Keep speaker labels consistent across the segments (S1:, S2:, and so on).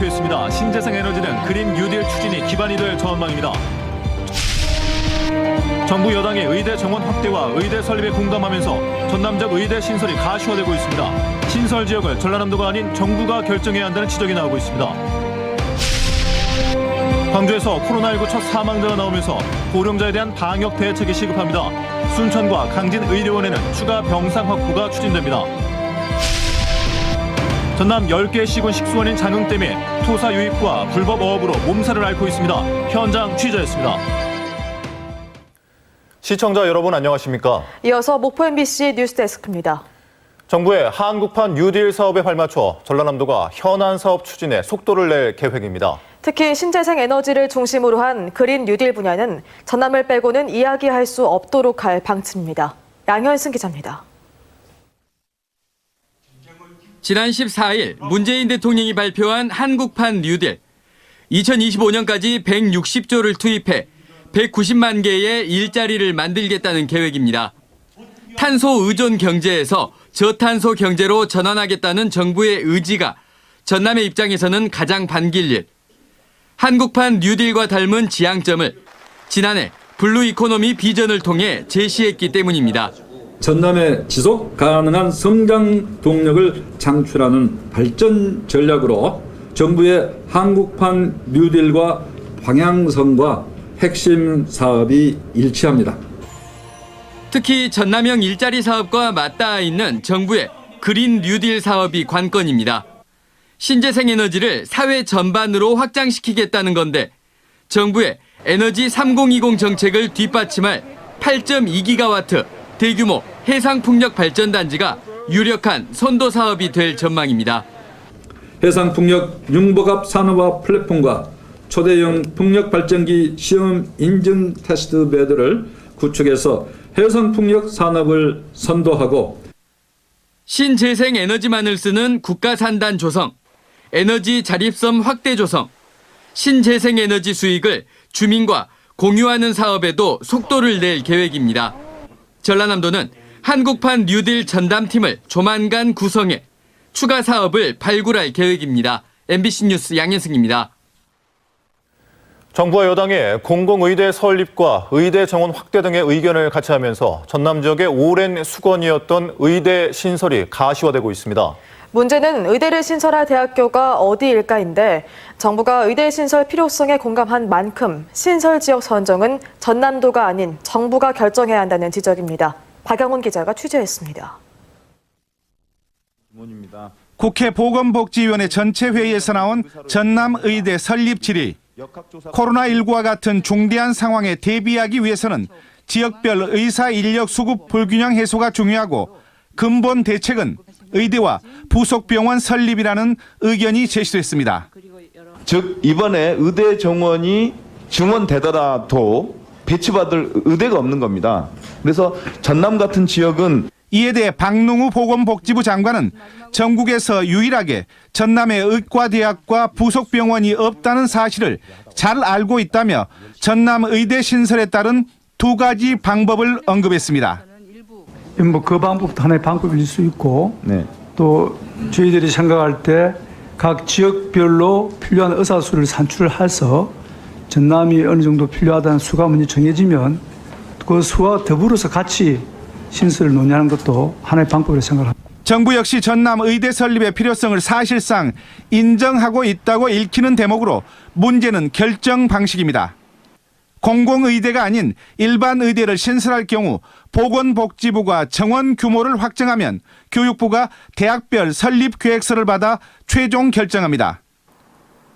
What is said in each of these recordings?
S1: 발표했습니다. 신재생 에너지는 그린 뉴딜 추진이 기반이 될 전망입니다. 정부 여당의 의대 정원 확대와 의대 설립에 공감하면서 전남적 의대 신설이 가시화되고 있습니다. 신설 지역을 전라남도가 아닌 정부가 결정해야 한다는 지적이 나오고 있습니다. 광주에서 코로나19 첫 사망자가 나오면서 고령자에 대한 방역 대책이 시급합니다. 순천과 강진 의료원에는 추가 병상 확보가 추진됩니다. 전남 10개 시군 식수원인 장흥댐에 토사 유입과 불법 어업으로 몸살을 앓고 있습니다. 현장 취재했습니다. 시청자 여러분 안녕하십니까?
S2: 이어서 목포 MBC 뉴스데스크입니다.
S1: 정부의 한국판 뉴딜 사업에 발맞춰 전라남도가 현안 사업 추진에 속도를 낼 계획입니다.
S2: 특히 신재생 에너지를 중심으로 한 그린 뉴딜 분야는 전남을 빼고는 이야기할 수 없도록 할 방침입니다. 양현승 기자입니다.
S3: 지난 14일 문재인 대통령이 발표한 한국판 뉴딜. 2025년까지 160조를 투입해 190만 개의 일자리를 만들겠다는 계획입니다. 탄소 의존 경제에서 저탄소 경제로 전환하겠다는 정부의 의지가 전남의 입장에서는 가장 반길 일. 한국판 뉴딜과 닮은 지향점을 지난해 블루 이코노미 비전을 통해 제시했기 때문입니다.
S4: 전남의 지속 가능한 성장 동력을 창출하는 발전 전략으로 정부의 한국판 뉴딜과 방향성과 핵심 사업이 일치합니다.
S3: 특히 전남형 일자리 사업과 맞닿아 있는 정부의 그린 뉴딜 사업이 관건입니다. 신재생 에너지를 사회 전반으로 확장시키겠다는 건데 정부의 에너지 3020 정책을 뒷받침할 8.2기가와트 대규모 해상풍력 발전단지가 유력한 선도 사업이 될 전망입니다.
S4: 해상풍력 융복합 산업화 플랫폼과 초대형 풍력 발전기 시험 인증 테스트 베드를 구축해서 해상풍력 산업을 선도하고
S3: 신재생 에너지만을 쓰는 국가산단 조성, 에너지 자립성 확대 조성, 신재생 에너지 수익을 주민과 공유하는 사업에도 속도를 낼 계획입니다. 전라남도는 한국판 뉴딜 전담팀을 조만간 구성해 추가 사업을 발굴할 계획입니다. MBC 뉴스 양현승입니다.
S1: 정부와 여당의 공공의대 설립과 의대 정원 확대 등의 의견을 같이 하면서 전남 지역의 오랜 수건이었던 의대 신설이 가시화되고 있습니다.
S2: 문제는 의대를 신설할 대학교가 어디일까인데 정부가 의대 신설 필요성에 공감한 만큼 신설 지역 선정은 전남도가 아닌 정부가 결정해야 한다는 지적입니다. 박영훈 기자가 취재했습니다.
S5: 국회 보건복지위원회 전체 회의에서 나온 전남 의대 설립 질의. 코로나19와 같은 중대한 상황에 대비하기 위해서는 지역별 의사 인력 수급 불균형 해소가 중요하고 근본 대책은 의대와 부속 병원 설립이라는 의견이 제시됐습니다.
S6: 즉 이번에 의대 정원이 증원되더라도 배치받을 의대가 없는 겁니다. 그래서 전남 같은 지역은
S5: 이에 대해 박능우 보건복지부 장관은 전국에서 유일하게 전남의 의과대학과 부속병원이 없다는 사실을 잘 알고 있다며 전남 의대 신설에 따른 두 가지 방법을 언급했습니다.
S7: 뭐 그 방법도 하나의 방법일 수 있고
S6: 네.
S7: 또 저희들이 생각할 때 각 지역별로 필요한 의사 수를 산출해서 전남이 어느 정도 필요하다는 수가 먼저 정해지면 그 수와 더불어서 같이 신설을 논의하는 것도 하나의 방법으로 생각합니다.
S5: 정부 역시 전남 의대 설립의 필요성을 사실상 인정하고 있다고 읽히는 대목으로 문제는 결정 방식입니다. 공공의대가 아닌 일반 의대를 신설할 경우 보건복지부가 정원 규모를 확정하면 교육부가 대학별 설립 계획서를 받아 최종 결정합니다.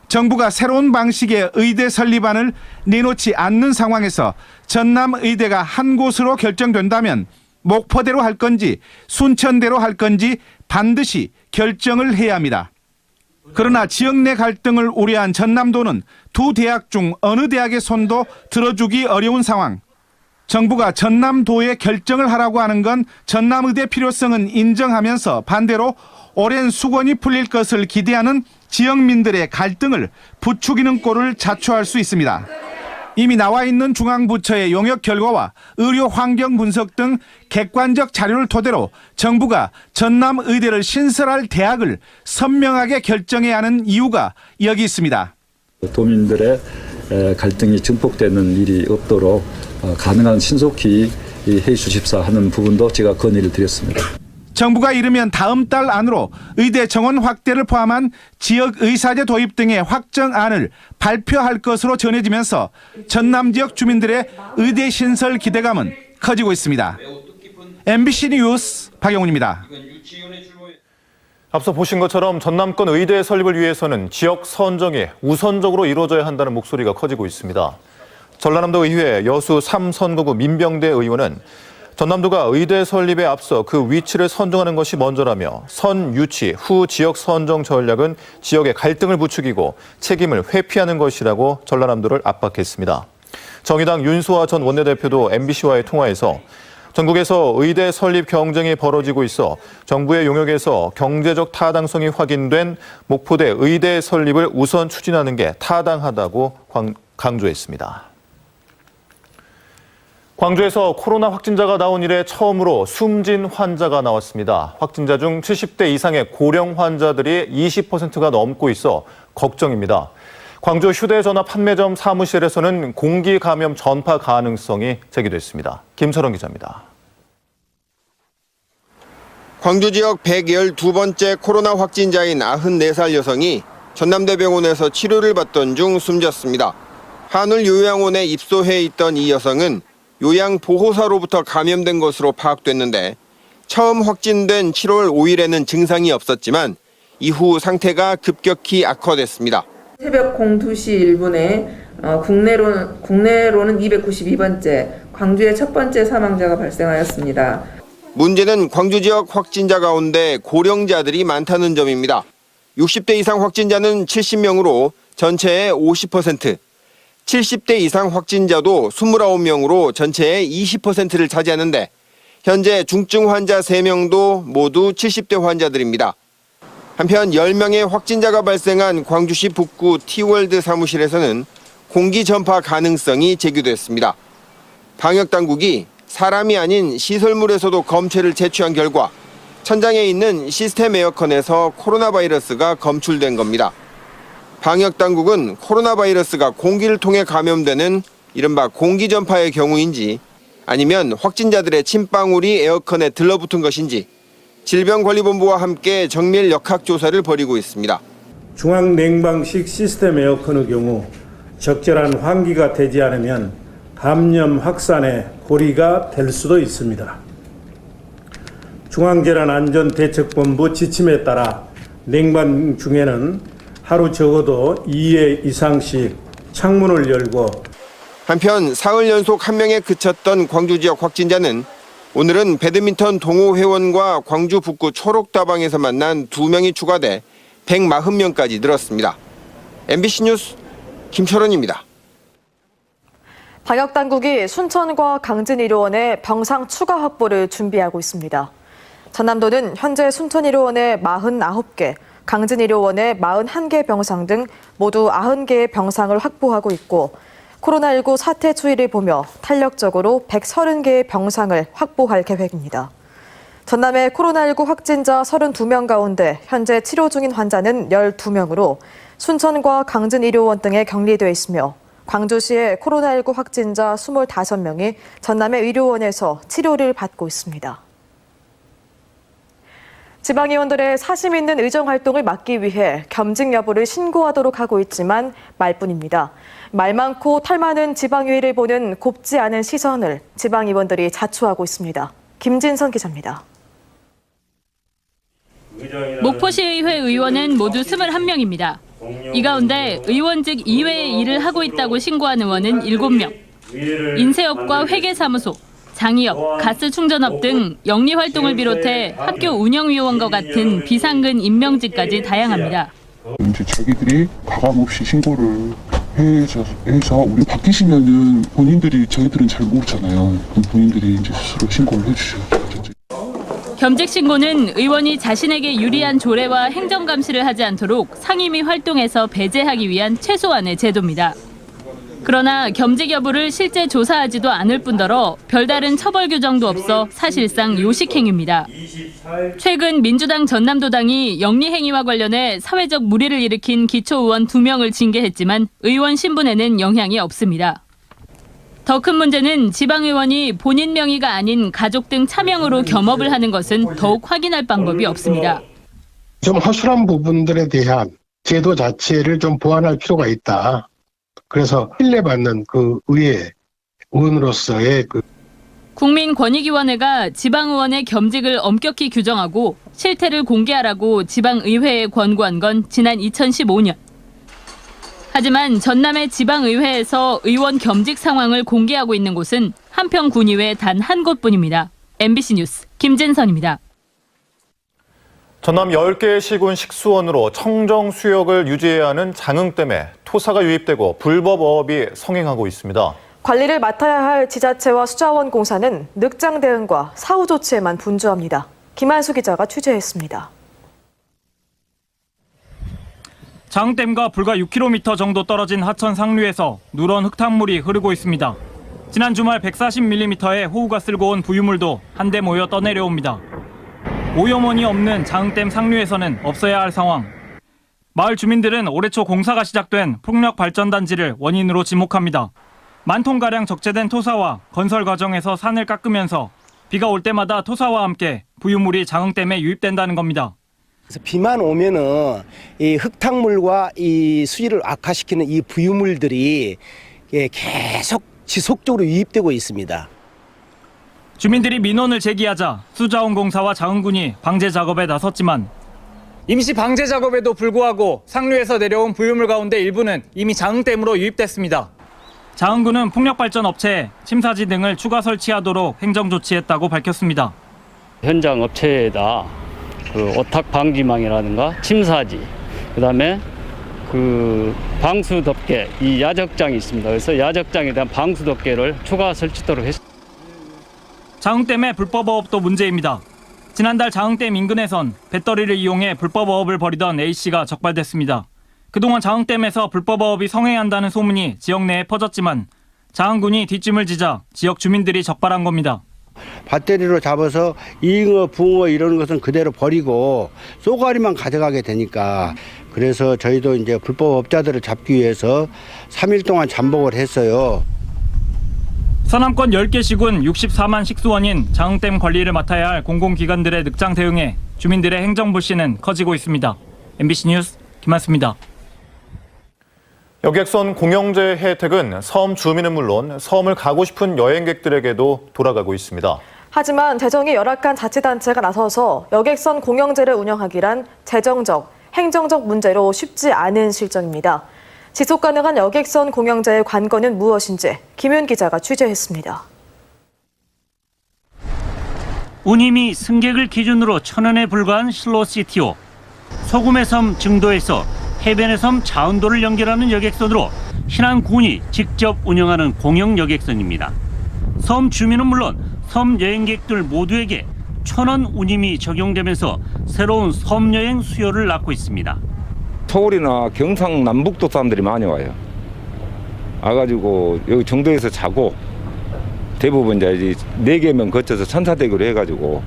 S5: 정부가 새로운 방식의 의대 설립안을 내놓지 않는 상황에서 전남 의대가 한 곳으로 결정된다면 목포대로 할 건지 순천대로 할 건지 반드시 결정을 해야 합니다. 그러나 지역 내 갈등을 우려한 전남도는 두 대학 중 어느 대학의 손도 들어주기 어려운 상황. 정부가 전남도에 결정을 하라고 하는 건 전남의대 필요성은 인정하면서 반대로 오랜 수건이 풀릴 것을 기대하는 지역민들의 갈등을 부추기는 꼴을 자초할 수 있습니다. 이미 나와 있는 중앙부처의 용역 결과와 의료 환경 분석 등 객관적 자료를 토대로 정부가 전남 의대를 신설할 대학을 선명하게 결정해야 하는 이유가 여기 있습니다.
S4: 도민들의 에, 갈등이 증폭되는 일이 없도록 어, 가능한 신속히 이 회의 수집사 하는 부분도 제가 건의를 드렸습니다.
S5: 정부가 이르면 다음 달 안으로 의대 정원 확대를 포함한 지역 의사제 도입 등의 확정안을 발표할 것으로 전해지면서 전남 지역 주민들의 의대 신설 기대감은 커지고 있습니다. MBC 뉴스 박영훈입니다.
S1: 앞서 보신 것처럼 전남권 의대 설립을 위해서는 지역 선정이 우선적으로 이루어져야 한다는 목소리가 커지고 있습니다. 전라남도 의회 여수 3선거구 민병대 의원은 전남도가 의대 설립에 앞서 그 위치를 선정하는 것이 먼저라며 선 유치 후 지역 선정 전략은 지역의 갈등을 부추기고 책임을 회피하는 것이라고 전라남도를 압박했습니다. 정의당 윤소아 전 원내대표도 MBC와의 통화에서 전국에서 의대 설립 경쟁이 벌어지고 있어 정부의 용역에서 경제적 타당성이 확인된 목포대 의대 설립을 우선 추진하는 게 타당하다고 광- 강조했습니다. 광주에서 코로나 확진자가 나온 이래 처음으로 숨진 환자가 나왔습니다. 확진자 중 70대 이상의 고령 환자들이 20%가 넘고 있어 걱정입니다. 광주 휴대전화 판매점 사무실에서는 공기 감염 전파 가능성이 제기됐습니다. 김철원 기자입니다.
S8: 광주 지역 112번째 코로나 확진자인 94살 여성이 전남대병원에서 치료를 받던 중 숨졌습니다. 한울 요양원에 입소해 있던 이 여성은 요양보호사로부터 감염된 것으로 파악됐는데 처음 확진된 7월 5일에는 증상이 없었지만 이후 상태가 급격히 악화됐습니다.
S9: 새벽 02시 1분에 어, 국내로, 국내로는 292번째, 광주의 첫 번째 사망자가 발생하였습니다.
S8: 문제는 광주 지역 확진자 가운데 고령자들이 많다는 점입니다. 60대 이상 확진자는 70명으로 전체의 50%, 70대 이상 확진자도 29명으로 전체의 20%를 차지하는데 현재 중증 환자 3명도 모두 70대 환자들입니다. 한편 10명의 확진자가 발생한 광주시 북구 티월드 사무실에서는 공기 전파 가능성이 제기됐습니다. 방역 당국이 사람이 아닌 시설물에서도 검체를 채취한 결과 천장에 있는 시스템 에어컨에서 코로나 바이러스가 검출된 겁니다. 방역 당국은 코로나 바이러스가 공기를 통해 감염되는 이른바 공기 전파의 경우인지 아니면 확진자들의 침방울이 에어컨에 들러붙은 것인지 질병관리본부와 함께 정밀 역학 조사를 벌이고 있습니다.
S10: 중앙 냉방식 시스템 에어컨의 경우 적절한 환기가 되지 않으면 감염 확산의 고리가 될 수도 있습니다. 중앙재난안전대책본부 지침에 따라 냉방 중에는 하루 적어도 2회 이상씩 창문을 열고
S8: 한편 사흘 연속 한 명에 그쳤던 광주 지역 확진자는 오늘은 배드민턴 동호 회원과 광주 북구 초록다방에서 만난 두 명이 추가돼 140명까지 늘었습니다. MBC 뉴스 김철원입니다.
S2: 방역 당국이 순천과 강진 의료원의 병상 추가 확보를 준비하고 있습니다. 전남도는 현재 순천 의료원의 49개, 강진 의료원의 41개 병상 등 모두 90개의 병상을 확보하고 있고 코로나19 사태 추이를 보며 탄력적으로 130개의 병상을 확보할 계획입니다. 전남의 코로나19 확진자 32명 가운데 현재 치료 중인 환자는 12명으로 순천과 강진 의료원 등에 격리돼 있으며 광주시의 코로나19 확진자 25명이 전남의 의료원에서 치료를 받고 있습니다. 지방의원들의 사심 있는 의정 활동을 막기 위해 겸직 여부를 신고하도록 하고 있지만 말뿐입니다. 말 많고 탈 많은 지방의회를 보는 곱지 않은 시선을 지방의원들이 자초하고 있습니다. 김진선 기자입니다.
S11: 목포시의회 의원은 모두 21명입니다. 이 가운데 의원직 이외의 일을 하고 있다고 신고한 의원은 7명. 인쇄업과 회계사무소, 장의업, 가스 충전업 등 영리 활동을 비롯해 학교 운영위원과 같은 비상근 임명직까지 다양합니다.
S12: 이제 자기들이 가감 없이 신고를 해서, 해서 우리 바뀌시면은 본인들이 저희들은 잘 모르잖아요. 본인들이 이제 스스로 신고를 해주셔야죠.
S11: 겸직 신고는 의원이 자신에게 유리한 조례와 행정 감시를 하지 않도록 상임위 활동에서 배제하기 위한 최소한의 제도입니다. 그러나 겸직 여부를 실제 조사하지도 않을 뿐더러 별다른 처벌 규정도 없어 사실상 요식행위입니다. 최근 민주당 전남도당이 영리 행위와 관련해 사회적 물의를 일으킨 기초의원 2명을 징계했지만 의원 신분에는 영향이 없습니다. 더 큰 문제는 지방의원이 본인 명의가 아닌 가족 등 차명으로 겸업을 하는 것은 더욱 확인할 방법이 없습니다.
S13: 좀 허술한 부분들에 대한 제도 자체를 좀 보완할 필요가 있다. 그래서 신뢰받는 그 의회 의원으로서의 그
S11: 국민권익위원회가 지방의원의 겸직을 엄격히 규정하고 실태를 공개하라고 지방의회에 권고한 건 지난 2015년. 하지만 전남의 지방의회에서 의원 겸직 상황을 공개하고 있는 곳은 한평군의회 단 한 곳뿐입니다. MBC 뉴스 김진선입니다.
S1: 전남 10개의 시군 식수원으로 청정 수역을 유지해야 하는 장흥댐에 토사가 유입되고 불법 어업이 성행하고 있습니다.
S2: 관리를 맡아야 할 지자체와 수자원 공사는 늑장 대응과 사후 조치에만 분주합니다. 김한수 기자가 취재했습니다.
S14: 장흥댐과 불과 6km 정도 떨어진 하천 상류에서 누런 흙탕물이 흐르고 있습니다. 지난 주말 140mm의 호우가 쓸고 온 부유물도 한데 모여 떠내려옵니다. 오염원이 없는 장흥댐 상류에서는 없어야 할 상황. 마을 주민들은 올해 초 공사가 시작된 풍력 발전단지를 원인으로 지목합니다. 만 톤가량 적재된 토사와 건설 과정에서 산을 깎으면서 비가 올 때마다 토사와 함께 부유물이 장흥댐에 유입된다는 겁니다.
S15: 그래서 비만 오면은 이 흙탕물과 이 수질을 악화시키는 이 부유물들이 예, 계속 지속적으로 유입되고 있습니다.
S14: 주민들이 민원을 제기하자 수자원공사와 장흥군이 방제 작업에 나섰지만 임시 방제 작업에도 불구하고 상류에서 내려온 부유물 가운데 일부는 이미 장흥댐으로 유입됐습니다. 장흥군은 풍력발전 업체에 침사지 등을 추가 설치하도록 행정 조치했다고 밝혔습니다.
S16: 현장 업체에다 그 오탁 방지망이라든가 침사지, 그다음에 그 방수 덮개 이 야적장이 있습니다. 그래서 야적장에 대한 방수 덮개를 추가 설치도록 했습니다.
S14: 장흥댐의 불법 어업도 문제입니다. 지난달 장흥댐 인근에선 배터리를 이용해 불법 어업을 벌이던 A씨가 적발됐습니다. 그동안 장흥댐에서 불법 어업이 성행한다는 소문이 지역 내에 퍼졌지만 장흥군이 뒷짐을 지자 지역 주민들이 적발한 겁니다.
S15: 배터리로 잡아서 잉어, 붕어 이런 것은 그대로 버리고 쏘가리만 가져가게 되니까 그래서 저희도 이제 불법 업자들을 잡기 위해서 3일 동안 잠복을 했어요.
S14: 서남권 10개 시군 64만 식수원인 장흥댐 관리를 맡아야 할 공공기관들의 늑장 대응에 주민들의 행정 불신은 커지고 있습니다. MBC 뉴스 김한수입니다.
S1: 여객선 공영제 혜택은 섬 주민은 물론 섬을 가고 싶은 여행객들에게도 돌아가고 있습니다.
S2: 하지만 재정이 열악한 자치단체가 나서서 여객선 공영제를 운영하기란 재정적, 행정적 문제로 쉽지 않은 실정입니다. 지속 가능한 여객선 공영제의 관건은 무엇인지 김윤 기자가 취재했습니다.
S17: 운임이 승객을 기준으로 천 원에 불과한 슬로시티오, 소금의 섬 증도에서 해변의 섬 자운도를 연결하는 여객선으로 신안군이 직접 운영하는 공영 여객선입니다. 섬 주민은 물론 섬 여행객들 모두에게 천원 운임이 적용되면서 새로운 섬 여행 수요를 낳고 있습니다.
S18: 서울이나 경상 남북도 사람들이 많이 와요. 와가지고 여기 정도에서 자고 대부분 이제 네 개면 거쳐서 천사대교로 해가지고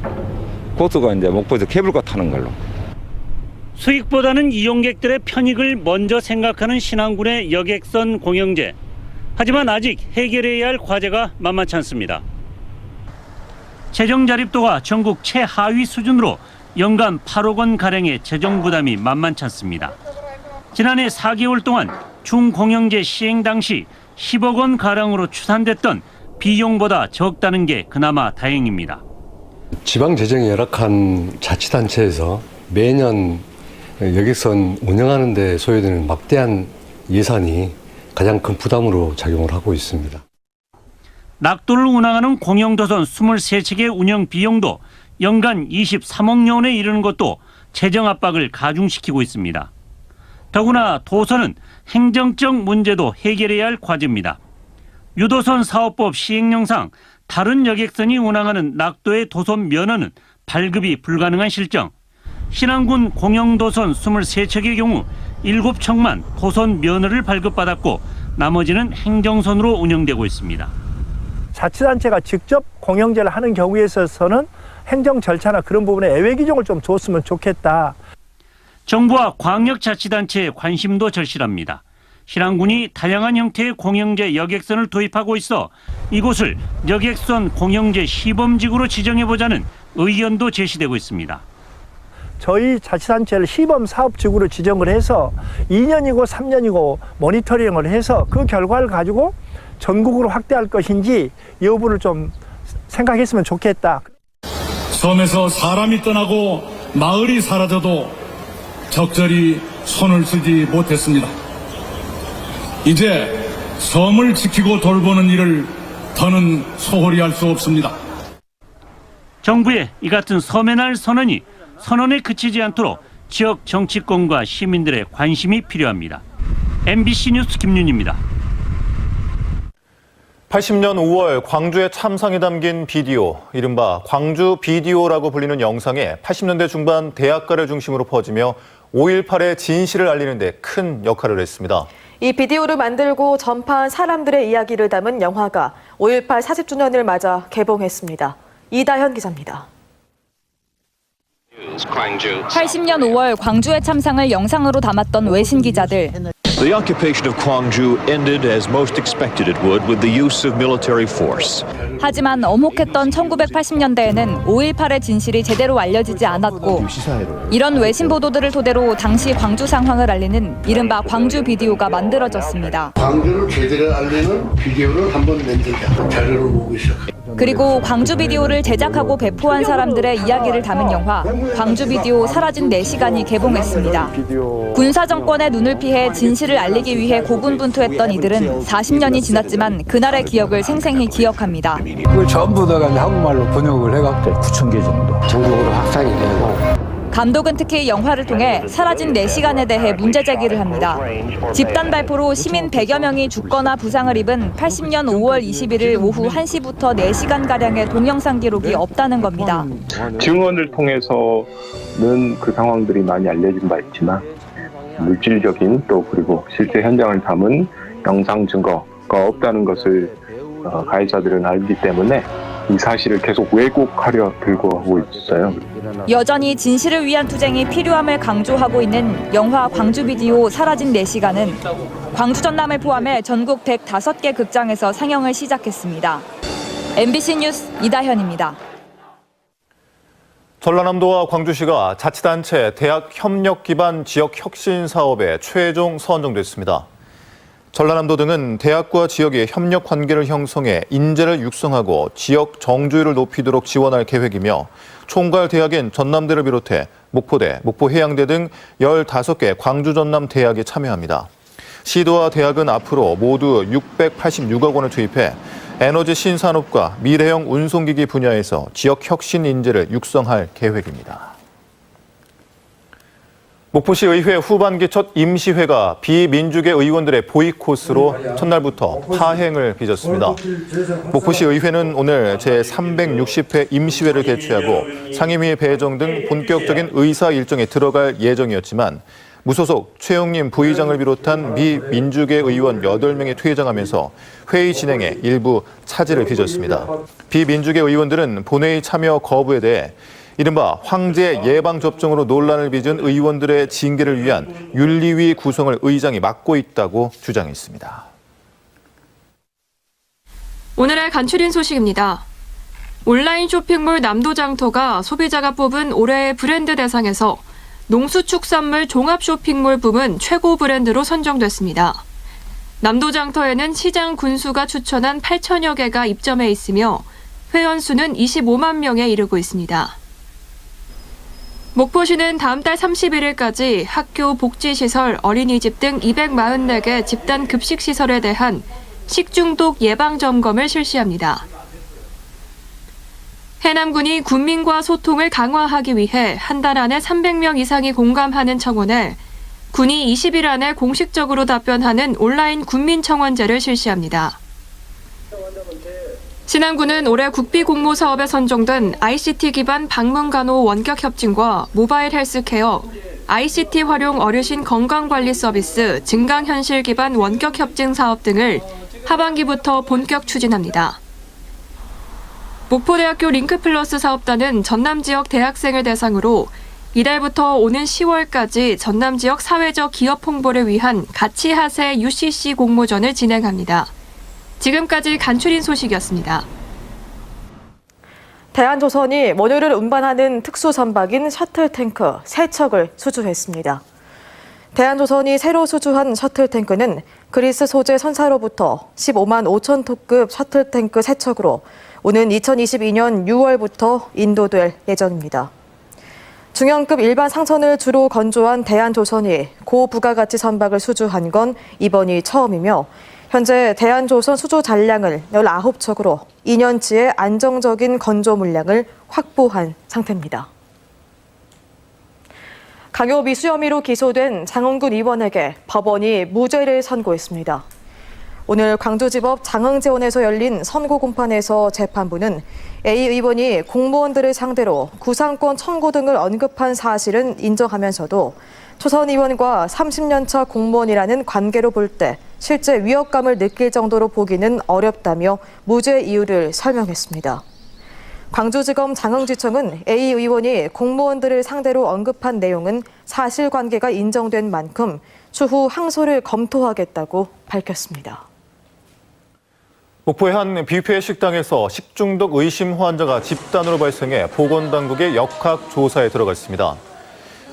S18: 고수가 이제 목포에서 케이블카 타는 걸로.
S17: 수익보다는 이용객들의 편익을 먼저 생각하는 신안군의 여객선 공영제. 하지만 아직 해결해야 할 과제가 만만치 않습니다. 재정 자립도가 전국 최하위 수준으로 연간 8억 원 가량의 재정 부담이 만만치 않습니다. 지난해 4개월 동안 중공영제 시행 당시 10억 원 가량으로 추산됐던 비용보다 적다는 게 그나마 다행입니다.
S19: 지방 재정이 열악한 자치단체에서 매년 여객선 운영하는 데 소요되는 막대한 예산이 가장 큰 부담으로 작용을 하고 있습니다.
S17: 낙도를 운항하는 공영도선 23척의 운영 비용도 연간 23억 원에 이르는 것도 재정 압박을 가중시키고 있습니다. 더구나 도선은 행정적 문제도 해결해야 할 과제입니다. 유도선 사업법 시행령상 다른 여객선이 운항하는 낙도의 도선 면허는 발급이 불가능한 실정. 신안군 공영도선 23척의 경우 7척만 도선 면허를 발급받았고 나머지는 행정선으로 운영되고 있습니다.
S20: 자치단체가 직접 공영제를 하는 경우에 있어서는 행정 절차나 그런 부분에 예외 규정을 좀 줬으면 좋겠다.
S17: 정부와 광역자치단체의 관심도 절실합니다. 신안군이 다양한 형태의 공영제 여객선을 도입하고 있어 이곳을 여객선 공영제 시범지구로 지정해보자는 의견도 제시되고 있습니다.
S20: 저희 자치단체를 시범 사업지구로 지정을 해서 2년이고 3년이고 모니터링을 해서 그 결과를 가지고 전국으로 확대할 것인지 여부를 좀 생각했으면 좋겠다.
S21: 섬에서 사람이 떠나고 마을이 사라져도 적절히 손을 쓰지 못했습니다. 이제 섬을 지키고 돌보는 일을 더는 소홀히 할 수 없습니다.
S17: 정부의 이 같은 섬의 날 선언이 선언에 그치지 않도록 지역 정치권과 시민들의 관심이 필요합니다. MBC 뉴스 김윤입니다.
S1: 80년 5월 광주의 참상이 담긴 비디오, 이른바 광주 비디오라고 불리는 영상에 80년대 중반 대학가를 중심으로 퍼지며 5.18의 진실을 알리는 데 큰 역할을 했습니다.
S2: 이 비디오를 만들고 전파한 사람들의 이야기를 담은 영화가 5.18 40주년을 맞아 개봉했습니다. 이다현 기자입니다.
S22: 80년 5월 광주의 참상을 영상으로 담았던 외신 기자들.
S23: The occupation of Gwangju ended as most expected it would with the use of military force.
S22: 하지만 엄혹했던 1980년대에는 5.18의 진실이 제대로 알려지지 않았고 이런 외신 보도들을 토대로 당시 광주 상황을 알리는 이른바 광주 비디오가 만들어졌습니다.
S24: 광주를 제대로 알리는 비디오를 한번 만들자. 자료를 모으기 시작.
S22: 그리고 광주 비디오를 제작하고 배포한 사람들의 이야기를 담은 영화 광주 비디오 사라진 4시간이 개봉했습니다. 군사 정권의 눈을 피해 진실을 알리기 위해 고군분투했던 이들은 40년이 지났지만 그날의 기억을 생생히 기억합니다.
S25: 그걸 전부 다가 한국말로 번역을 해갖고 9천 개 정도 전국으로 확산이 되고
S22: 감독은 특히 영화를 통해 사라진 4시간에 대해 문제 제기를 합니다. 집단 발포로 시민 100여 명이 죽거나 부상을 입은 80년 5월 21일 오후 1시부터 4시간가량의 동영상 기록이 없다는 겁니다.
S26: 증언을 통해서는 그 상황들이 많이 알려진 바 있지만 물질적인 또 그리고 실제 현장을 담은 영상 증거가 없다는 것을 어, 가해자들은 알기 때문에 이 사실을 계속 왜곡하려 들고 하고 있어요.
S22: 여전히 진실을 위한 투쟁이 필요함을 강조하고 있는 영화 광주 비디오 사라진 4시간은 광주 전남을 포함해 전국 105개 극장에서 상영을 시작했습니다. MBC 뉴스 이다현입니다.
S1: 전라남도와 광주시가 자치단체 대학 협력 기반 지역 혁신 사업에 최종 선정됐습니다. 전라남도 등은 대학과 지역의 협력 관계를 형성해 인재를 육성하고 지역 정주율을 높이도록 지원할 계획이며 총괄 대학인 전남대를 비롯해 목포대, 목포해양대 등 15개 광주 전남 대학이 참여합니다. 시도와 대학은 앞으로 모두 686억 원을 투입해 에너지 신산업과 미래형 운송기기 분야에서 지역 혁신 인재를 육성할 계획입니다. 목포시 의회 후반기 첫 임시회가 비민주계 의원들의 보이콧으로 첫날부터 파행을 빚었습니다. 목포시 의회는 오늘 제360회 임시회를 개최하고 상임위 배정 등 본격적인 의사 일정에 들어갈 예정이었지만 무소속 최용림 부의장을 비롯한 비민주계 의원 8명이 퇴장하면서 회의 진행에 일부 차질을 빚었습니다. 비민주계 의원들은 본회의 참여 거부에 대해 이른바 황제 예방접종으로 논란을 빚은 의원들의 징계를 위한 윤리위 구성을 의장이 맡고 있다고 주장했습니다.
S27: 오늘의 간추린 소식입니다. 온라인 쇼핑몰 남도장터가 소비자가 뽑은 올해의 브랜드 대상에서 농수축산물 종합 쇼핑몰 부문 최고 브랜드로 선정됐습니다. 남도장터에는 시장 군수가 추천한 8천여 개가 입점해 있으며 회원 수는 25만 명에 이르고 있습니다. 목포시는 다음 달 31일까지 학교, 복지시설, 어린이집 등 244개 집단 급식시설에 대한 식중독 예방 점검을 실시합니다. 해남군이 군민과 소통을 강화하기 위해 한 달 안에 300명 이상이 공감하는 청원에 군이 20일 안에 공식적으로 답변하는 온라인 군민청원제를 실시합니다. 신안군은 올해 국비 공모 사업에 선정된 ICT 기반 방문 간호 원격 협진과 모바일 헬스케어, ICT 활용 어르신 건강관리 서비스, 증강현실 기반 원격 협증 사업 등을 하반기부터 본격 추진합니다. 목포대학교 링크플러스 사업단은 전남 지역 대학생을 대상으로 이달부터 오는 10월까지 전남 지역 사회적 기업 홍보를 위한 가치 하세 UCC 공모전을 진행합니다. 지금까지 간추린 소식이었습니다.
S2: 대한조선이 원유를 운반하는 특수 선박인 셔틀탱크 세척을 수주했습니다. 대한조선이 새로 수주한 셔틀탱크는 그리스 소재 선사로부터 15만 5천 톤급 셔틀탱크 세척으로 오는 2022년 6월부터 인도될 예정입니다. 중형급 일반 상선을 주로 건조한 대한조선이 고부가가치 선박을 수주한 건 이번이 처음이며 현재 대한조선 수조 잔량을 19척으로 2년치의 안정적인 건조 물량을 확보한 상태입니다. 강요 미 수 혐의로 기소된 장흥군 의원에게 법원이 무죄를 선고했습니다. 오늘 광주지법 장흥재원에서 열린 선고 공판에서 재판부는 A 의원이 공무원들을 상대로 구상권 청구 등을 언급한 사실은 인정하면서도 초선 의원과 30년차 공무원이라는 관계로 볼 때 실제 위협감을 느낄 정도로 보기는 어렵다며 무죄 이유를 설명했습니다. 광주지검 장흥지청은 A 의원이 공무원들을 상대로 언급한 내용은 사실관계가 인정된 만큼 추후 항소를 검토하겠다고 밝혔습니다.
S1: 목포의 한 뷔페 식당에서 식중독 의심 환자가 집단으로 발생해 보건당국의 역학 조사에 들어갔습니다.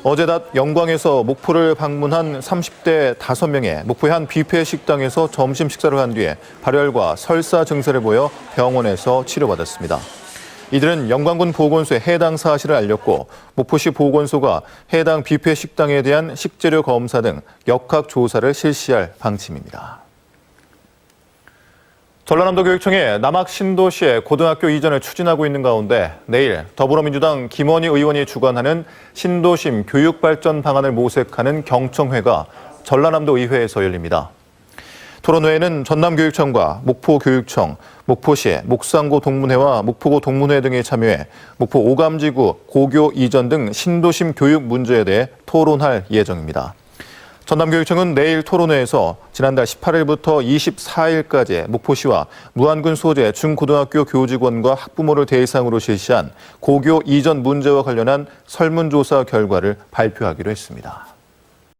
S1: 어제 낮 영광에서 목포를 방문한 30대 5명의 목포의 한 뷔페 식당에서 점심 식사를 한 뒤에 발열과 설사 증세를 보여 병원에서 치료받았습니다. 이들은 영광군 보건소에 해당 사실을 알렸고 목포시 보건소가 해당 뷔페 식당에 대한 식재료 검사 등 역학 조사를 실시할 방침입니다. 전라남도 교육청이 남학 신도시에 고등학교 이전을 추진하고 있는 가운데 내일 더불어민주당 김원희 의원이 주관하는 신도심 교육 발전 방안을 모색하는 경청회가 전라남도 의회에서 열립니다. 토론회에는 전남교육청과 목포교육청, 목포시, 목상고 동문회와 목포고 동문회 등이 참여해 목포 오감지구 고교 이전 등 신도심 교육 문제에 대해 토론할 예정입니다. 전남교육청은 내일 토론회에서 지난달 18일부터 24일까지 목포시와 무안군 소재 중고등학교 교직원과 학부모를 대상으로 실시한 고교 이전 문제와 관련한 설문조사 결과를 발표하기로 했습니다.